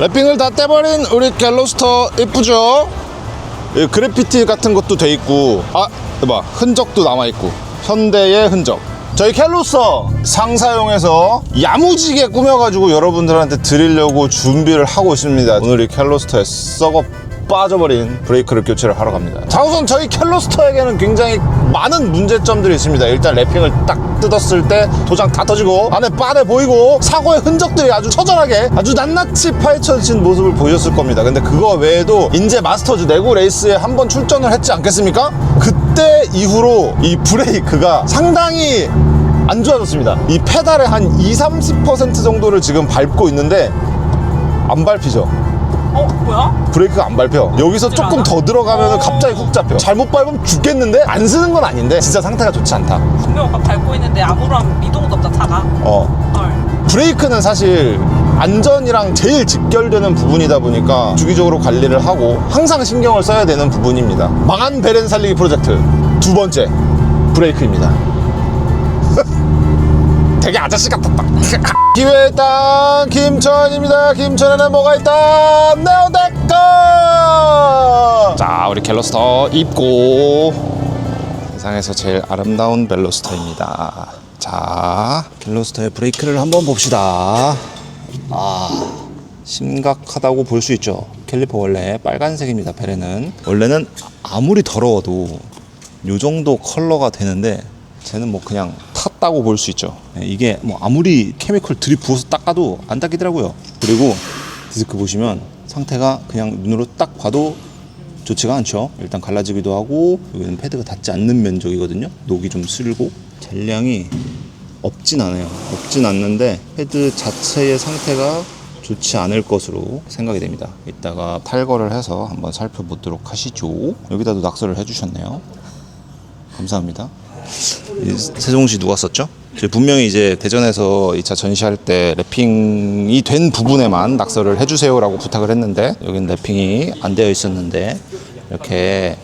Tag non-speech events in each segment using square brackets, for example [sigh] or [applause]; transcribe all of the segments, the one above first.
랩핑을 다 떼버린 우리 갤로스터 이쁘죠? 이 그래피티 같은 것도 돼 있고 아 봐 흔적도 남아 있고 현대의 흔적 저희 캘로서 상사용해서 야무지게 꾸며가지고 여러분들한테 드리려고 준비를 하고 있습니다 오늘 이 캘로스터에 썩어 빠져버린 브레이크를 교체를 하러 갑니다. 자 우선 저희 캘로스터에게는 굉장히 많은 문제점들이 있습니다. 일단 랩핑을 딱 뜯었을 때 도장 다 터지고 안에 빠대 보이고 사고의 흔적들이 아주 처절하게 아주 낱낱이 파헤쳐진 모습을 보셨을 겁니다. 근데 그거 외에도 인제 마스터즈 내구 레이스에 한번 출전을 했지 않겠습니까? 그때 이후로 이 브레이크가 상당히 안 좋아졌습니다. 이 페달의 한 2, 30% 정도를 지금 밟고 있는데 안 밟히죠 어 뭐야? 브레이크가 안 밟혀 여기서 죽질 조금? 더 들어가면 어. 갑자기 훅 잡혀 잘못 밟으면 죽겠는데 안 쓰는 건 아닌데 진짜 상태가 좋지 않다 분명 오빠 밟고 있는데 아무런 미동도 없다 차가. 어 헐. 브레이크는 사실 안전이랑 제일 직결되는 부분이다 보니까 주기적으로 관리를 하고 항상 신경을 써야 되는 부분입니다 망한 베렌 살리기 프로젝트 두 번째 브레이크입니다 되게 아저씨 같았다 기회의 땅 김천입니다 김천에는 뭐가 있다 네오데커 자 우리 갤러스터 입고 세상에서 제일 아름다운 벨로스터입니다. 자, 벨로스터의 브레이크를 한번 봅시다. 아, 심각하다고 볼 수 있죠. 캘리퍼 원래 빨간색입니다. 베레는 원래는 아무리 더러워도 요 정도 컬러가 되는데 쟤는 뭐 그냥 탔다고 볼 수 있죠. 네, 이게 뭐 아무리 케미컬 들이부어서 닦아도 안 닦이더라고요. 그리고 디스크 보시면 상태가 그냥 눈으로 딱 봐도 좋지가 않죠. 일단 갈라지기도 하고 여기는 패드가 닿지 않는 면적이거든요. 녹이 좀 슬고 젤량이 없진 않아요. 없진 않는데 패드 자체의 상태가 좋지 않을 것으로 생각이 됩니다. 이따가 탈거를 해서 한번 살펴보도록 하시죠. 여기다도 낙서를 해주셨네요. 감사합니다. 이 세종시 누가 썼죠? 분명히 이제 대전에서 이 차 전시할 때 랩핑이 된 부분에만 낙서를 해주세요라고 부탁을 했는데 여긴 랩핑이 안 되어 있었는데 이렇게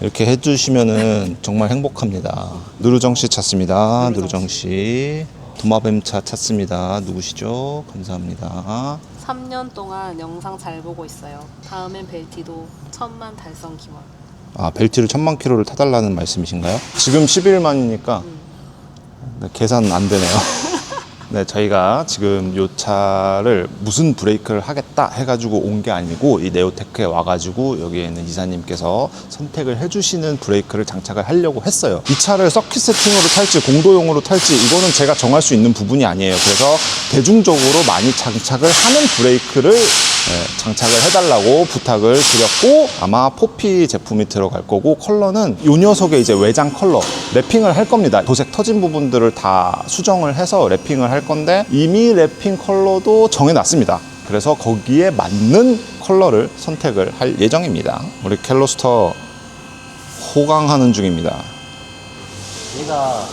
이렇게 해주시면은 정말 행복합니다. 누르정 씨 찾습니다. 누르정 씨. 도마뱀 차 찾습니다. 누구시죠? 감사합니다. 3년 동안 영상 잘 보고 있어요. 다음엔 벨티도 천만 달성 기원. 아 벨트를 천만 킬로를 타달라는 말씀이신가요? 지금 11만이니까 네, 계산 안 되네요. [laughs] 네, 저희가 지금 요 차를 무슨 브레이크를 하겠다 해가지고 온 게 아니고 이 네오테크에 와가지고 여기에 있는 이사님께서 선택을 해주시는 브레이크를 장착을 하려고 했어요. 이 차를 서킷 세팅으로 탈지 공도용으로 탈지 이거는 제가 정할 수 있는 부분이 아니에요. 그래서 대중적으로 많이 장착을 하는 브레이크를 네, 장착을 해달라고 부탁을 드렸고 아마 포피 제품이 들어갈 거고 컬러는 이 녀석의 이제 외장 컬러 랩핑을 할 겁니다. 도색 터진 부분들을 다 수정을 해서 랩핑을 할 건데 이미 랩핑 컬러도 정해놨습니다. 그래서 거기에 맞는 컬러를 선택을 할 예정입니다. 우리 캘로스터 호강하는 중입니다. 얘가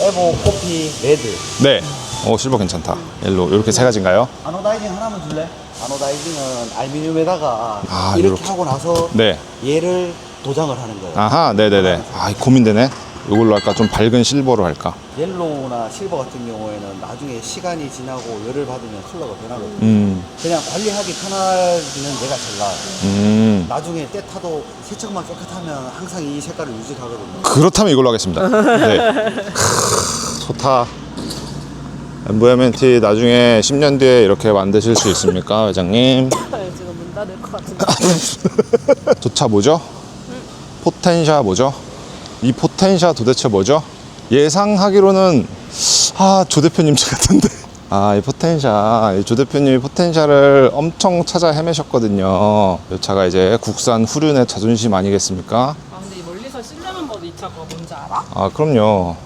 에보 코피 레드 네. 어 실버 괜찮다. 옐로 이렇게 세 가지인가요? 아노다이징 하나만 줄래? 아노다이징은 알루미늄에다가 아, 이렇게 요렇게. 하고 나서 네. 얘를 도장을 하는 거예요 아하, 네네네. 아 고민되네. 이걸로 할까? 좀 밝은 실버로 할까? 옐로우나 실버 같은 경우에는 나중에 시간이 지나고 열을 받으면 컬러가 변하거든요 음, 그냥 관리하기 편하기는 얘가 제일 나아요 음. 나중에 때 타도 세척만 깨끗하면 항상 이 색깔을 유지하거든요 그렇다면 이걸로 하겠습니다. 네. [laughs] 크, 좋다. 엠보야멘티 나중에 10년 뒤에 이렇게 만드실 수 있습니까, 회장님? [laughs] 지금 문 닫을 것 같은데. [laughs] 조차 뭐죠? 포텐샤 뭐죠? 이 포텐샤 도대체 뭐죠? 예상하기로는 아, 조 대표님 차 같은데. [laughs] 아, 이 포텐샤. 이 조 대표님이 포텐샤를 엄청 찾아 헤매셨거든요. 이 차가 이제 국산 후륜의 자존심 아니겠습니까? 아 근데 이 멀리서 실내만 봐도 이 차가 뭔지 알아? 아 그럼요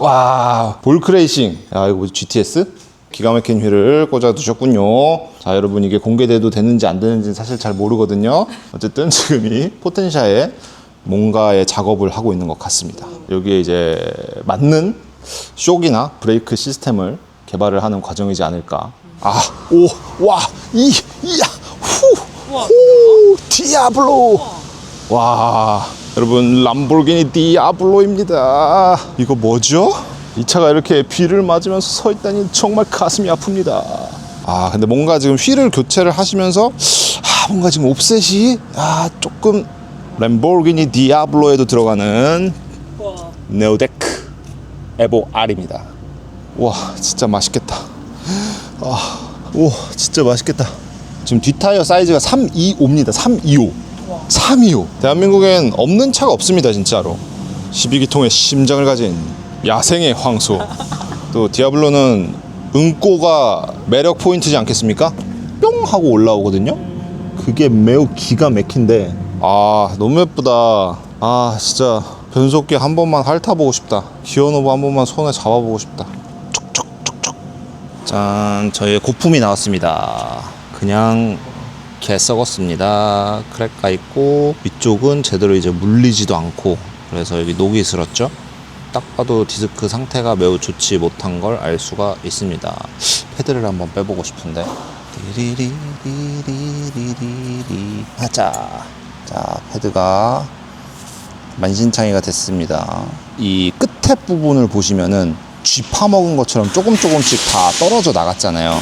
와 볼크레이싱. 야 이거 뭐지? GTS? 기가 막힌 휠을 꽂아 두셨군요. 자 여러분 이게 공개돼도 되는지 안 되는지는 사실 잘 모르거든요. 어쨌든 [laughs] 지금 이 포텐샤에 뭔가의 작업을 하고 있는 것 같습니다. 여기에 이제 맞는 쇼기나 브레이크 시스템을 개발을 하는 과정이지 않을까. 아 오 와 이 이야 후 후, 디아블로. 와, 여러분 람보르기니 디아블로입니다. 이거 뭐죠? 이 차가 이렇게 비를 맞으면서 서 있다니 정말 가슴이 아픕니다. 아 근데 뭔가 지금 휠을 교체를 하시면서 아 뭔가 지금 옵셋이 아 조금 램보르기니 디아블로에도 들어가는 와. 네오데크 에보 R입니다. 와 진짜 맛있겠다. 아, 오 진짜 맛있겠다. 지금 뒷타이어 사이즈가 325입니다. 325. 325. 대한민국엔 없는 차가 없습니다 진짜로. 12기통의 심장을 가진 야생의 황소. 또 디아블로는 응꼬가 매력 포인트지 않겠습니까? 뿅 하고 올라오거든요. 그게 매우 기가 막힌데 아 너무 예쁘다 아 진짜 변속기 한 번만 핥아보고 싶다 기어노브 한 번만 손에 잡아보고 싶다 촉촉촉촉 짠 저희의 고품이 나왔습니다 그냥 개 썩었습니다. 크랙가 있고 위쪽은 제대로 이제 물리지도 않고 그래서 여기 녹이 슬었죠. 딱 봐도 디스크 상태가 매우 좋지 못한 걸 알 수가 있습니다. 패드를 한번 빼보고 싶은데. 하자. 자 패드가 만신창이가 됐습니다. 이 끝에 부분을 보시면은 쥐 파먹은 것처럼 조금 조금씩 다 떨어져 나갔잖아요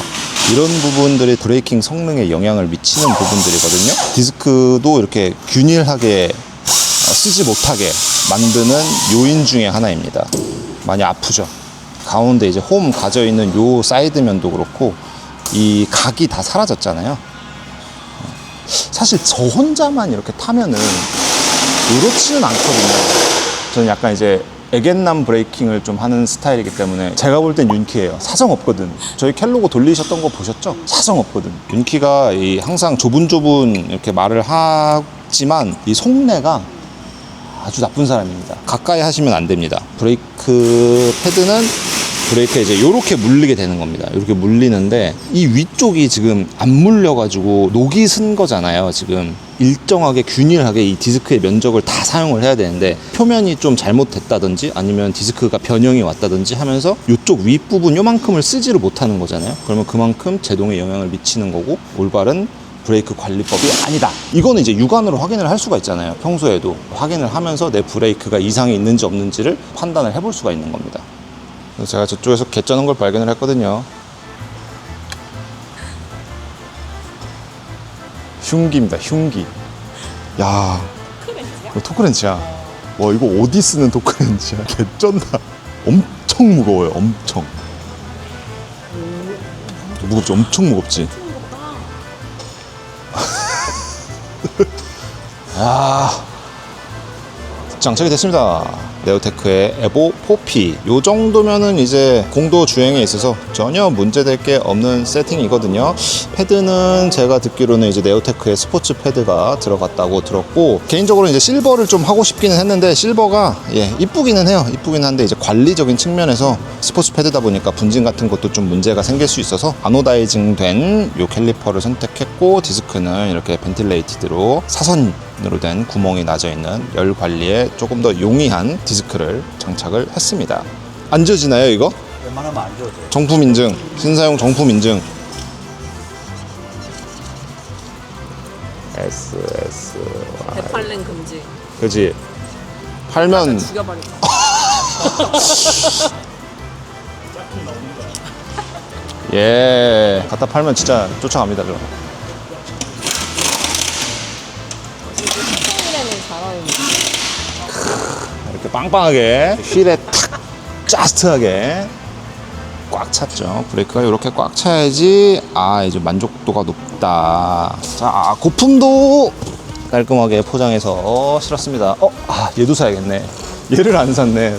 이런 부분들이 브레이킹 성능에 영향을 미치는 부분들이거든요 디스크도 이렇게 균일하게 어, 쓰지 못하게 만드는 요인 중에 하나입니다 많이 아프죠 가운데 이제 홈 가져 있는 요 사이드면도 그렇고 이 각이 다 사라졌잖아요. 사실 저 혼자만 이렇게 타면은 그렇지는 않거든요. 저는 약간 이제 에겐남 브레이킹을 좀 하는 스타일이기 때문에 제가 볼 땐 윤키예요. 사정 없거든. 저희 켈로고 돌리셨던 거 보셨죠? 사정 없거든. 윤키가 이 항상 조분조분 이렇게 말을 하지만 이 속내가 아주 나쁜 사람입니다. 가까이 하시면 안 됩니다. 브레이크 패드는 브레이크에 이제 이렇게 물리게 되는 겁니다. 이렇게 물리는데 이 위쪽이 지금 안 물려가지고 녹이 쓴 거잖아요. 지금 일정하게 균일하게 이 디스크의 면적을 다 사용을 해야 되는데 표면이 좀 잘못됐다든지 아니면 디스크가 변형이 왔다든지 하면서 이쪽 윗부분 요만큼을 쓰지를 못하는 거잖아요. 그러면 그만큼 제동에 영향을 미치는 거고 올바른 브레이크 관리법이 아니다. 이거는 이제 육안으로 확인을 할 수가 있잖아요. 평소에도 확인을 하면서 내 브레이크가 이상이 있는지 없는지를 판단을 해볼 수가 있는 겁니다. 제가 저쪽에서 개쩌는 걸 발견을 했거든요. 흉기입니다. 흉기. 야, 이거 토크렌치야. 와 이거 어디 쓰는 토크렌치야? [laughs] 개쩐다. 엄청 무거워요. 엄청. 무겁지? 엄청 무겁지? [laughs] 아, 장착이 됐습니다. 네오테크의 에보 4P. 요 정도면은 이제 공도 주행에 있어서 전혀 문제될 게 없는 세팅이거든요. 패드는 제가 듣기로는 이제 네오테크의 스포츠 패드가 들어갔다고 들었고 개인적으로 이제 실버를 좀 하고 싶기는 했는데 실버가 예 이쁘기는 해요. 이쁘긴 한데 이제 관리적인 측면에서 스포츠 패드다 보니까 분진 같은 것도 좀 문제가 생길 수 있어서 아노다이징된 요 캘리퍼를 선택했고 디스크는 이렇게 벤틸레이티드로 사선 으로 된 구멍이 나져 있는 열 관리에 조금 더 용이한 디스크를 장착을 했습니다. 안 지워지나요 이거? 웬만하면 안 지워져요. 정품 인증, 신사용 정품 인증. SS. 대팔랭 금지. 그지? 팔면 죽여버리자. [laughs] 예 갖다 팔면 진짜 쫓아갑니다 저. 잘 어울리네. 이렇게 빵빵하게 휠에 탁 짜스트하게 꽉 찼죠. 브레이크가 이렇게 꽉 차야지 아 이제 만족도가 높다. 자 고품도 깔끔하게 포장해서 실었습니다. 어, 아 얘도 사야겠네. 얘를 안 샀네.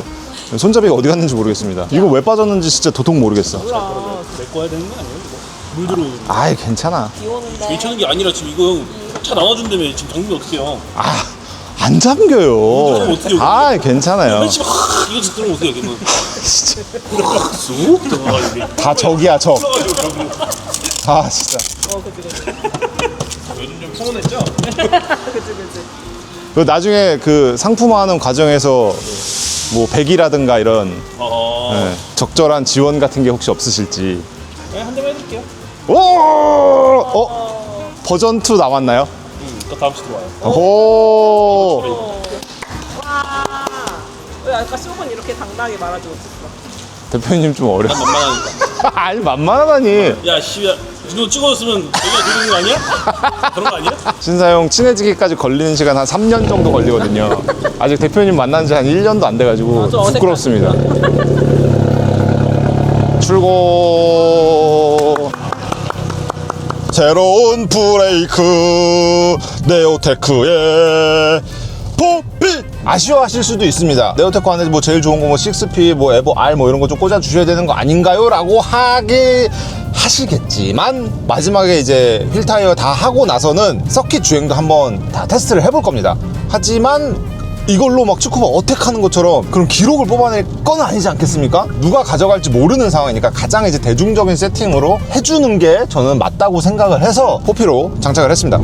손잡이가 어디 갔는지 모르겠습니다. 이거 왜 빠졌는지 진짜 도통 모르겠어. 메꿔야 되는 거 아니에요? 이거? 물 들어오는 거. 아이 괜찮아. 비 오는데 괜찮은 게 아니라 지금 이거 형 차 나눠준다며 지금 당기면 어떡해요? 아 안 잠겨요. 어떻게 여기- 아 괜찮아요. 씨, 하, 이거 진짜 들어오면 어떡해 그러면 쑥 들어가가지고 다 적이야 적. 아 진짜. 요즘 좀 서운했죠? [laughs] 그 나중에 그 상품화하는 과정에서 뭐 백이라든가 이런 어... 예, 적절한 지원 같은 게 혹시 없으실지. 네, 한 대만 해드릴게요 오! 어? 버전 2 나왔나요? 응, 또 다음 주 들어와요 오! 왜 아까 쇼군 이렇게 당당하게 말하지 못했어? 대표님 좀 어려. 난 만만하니까 [laughs] 아니 만만하다니. 야 씨, 야, 정도 찍어줬으면 여기가 되는 거 아니야? 그런 거 아니야? [laughs] 신사용 친해지기까지 걸리는 시간 한 3년 정도 걸리거든요. 아직 대표님 만난 지 한 1년도 안 돼가지고 어색하시구나. 부끄럽습니다. 출고. 새로운 브레이크 네오테크의 포피 아쉬워하실 수도 있습니다. 네오테크 안에서 뭐 제일 좋은 거뭐 6P 뭐 에버 R 뭐 이런 거 좀 꽂아 주셔야 되는 거 아닌가요? 라고 하게 하시겠지만 마지막에 이제 휠 타이어 다 하고 나서는 서킷 주행도 한번 다 테스트를 해볼 겁니다. 하지만 이걸로 막 축구가 어택하는 것처럼 그런 기록을 뽑아낼 건 아니지 않겠습니까? 누가 가져갈지 모르는 상황이니까 가장 이제 대중적인 세팅으로 해주는 게 저는 맞다고 생각을 해서 포피로 장착을 했습니다.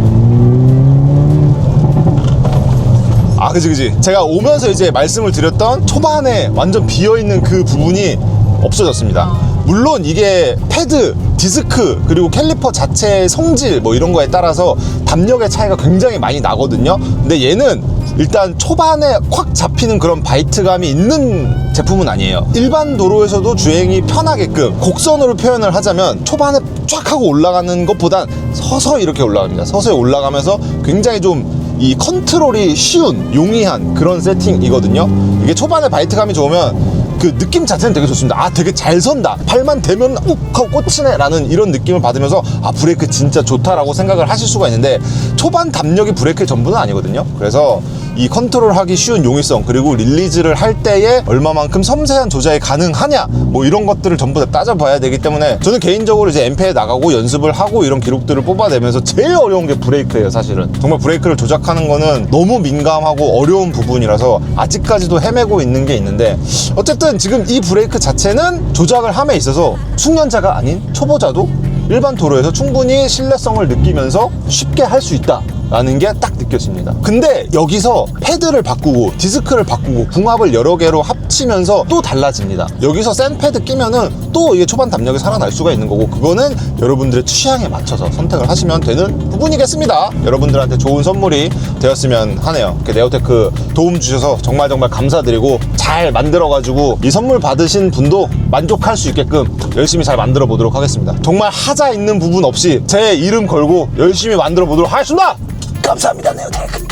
아, 그지, 그지. 제가 오면서 이제 말씀을 드렸던 초반에 완전 비어있는 그 부분이 없어졌습니다. 물론 이게 패드, 디스크, 그리고 캘리퍼 자체의 성질 뭐 이런 거에 따라서 담력의 차이가 굉장히 많이 나거든요. 근데 얘는 일단 초반에 콱 잡히는 그런 바이트감이 있는 제품은 아니에요. 일반 도로에서도 주행이 편하게끔 곡선으로 표현을 하자면 초반에 쫙 하고 올라가는 것보단 서서히 이렇게 올라갑니다. 서서히 올라가면서 굉장히 좀이 컨트롤이 쉬운 용이한 그런 세팅이거든요 이게 초반에 바이트감이 좋으면 그 느낌 자체는 되게 좋습니다. 아 되게 잘 선다. 팔만 대면 욱 하고 꽂히네. 라는 이런 느낌을 받으면서 아 브레이크 진짜 좋다라고 생각을 하실 수가 있는데 초반 담력이 브레이크의 전부는 아니거든요. 그래서 이 컨트롤하기 쉬운 용이성 그리고 릴리즈를 할 때에 얼마만큼 섬세한 조작이 가능하냐 뭐 이런 것들을 전부 다 따져봐야 되기 때문에 저는 개인적으로 이제 엠페에 나가고 연습을 하고 이런 기록들을 뽑아내면서 제일 어려운 게 브레이크예요 사실은 정말 브레이크를 조작하는 거는 너무 민감하고 어려운 부분이라서 아직까지도 헤매고 있는 게 있는데 어쨌든 지금 이 브레이크 자체는 조작을 함에 있어서 숙련자가 아닌 초보자도 일반 도로에서 충분히 신뢰성을 느끼면서 쉽게 할 수 있다. 라는 게 딱 느껴집니다. 근데 여기서 패드를 바꾸고 디스크를 바꾸고 궁합을 여러 개로 합치면서 또 달라집니다. 여기서 센 패드 끼면은 또 이게 초반 담력이 살아날 수가 있는 거고 그거는 여러분들의 취향에 맞춰서 선택을 하시면 되는 부분이겠습니다. 여러분들한테 좋은 선물이 되었으면 하네요. 네오테크 도움 주셔서 정말 정말 감사드리고 잘 만들어 가지고 이 선물 받으신 분도 만족할 수 있게끔 열심히 잘 만들어 보도록 하겠습니다. 정말 하자 있는 부분 없이 제 이름 걸고 열심히 만들어 보도록 하겠습니다. 감사합니다, 네오테크.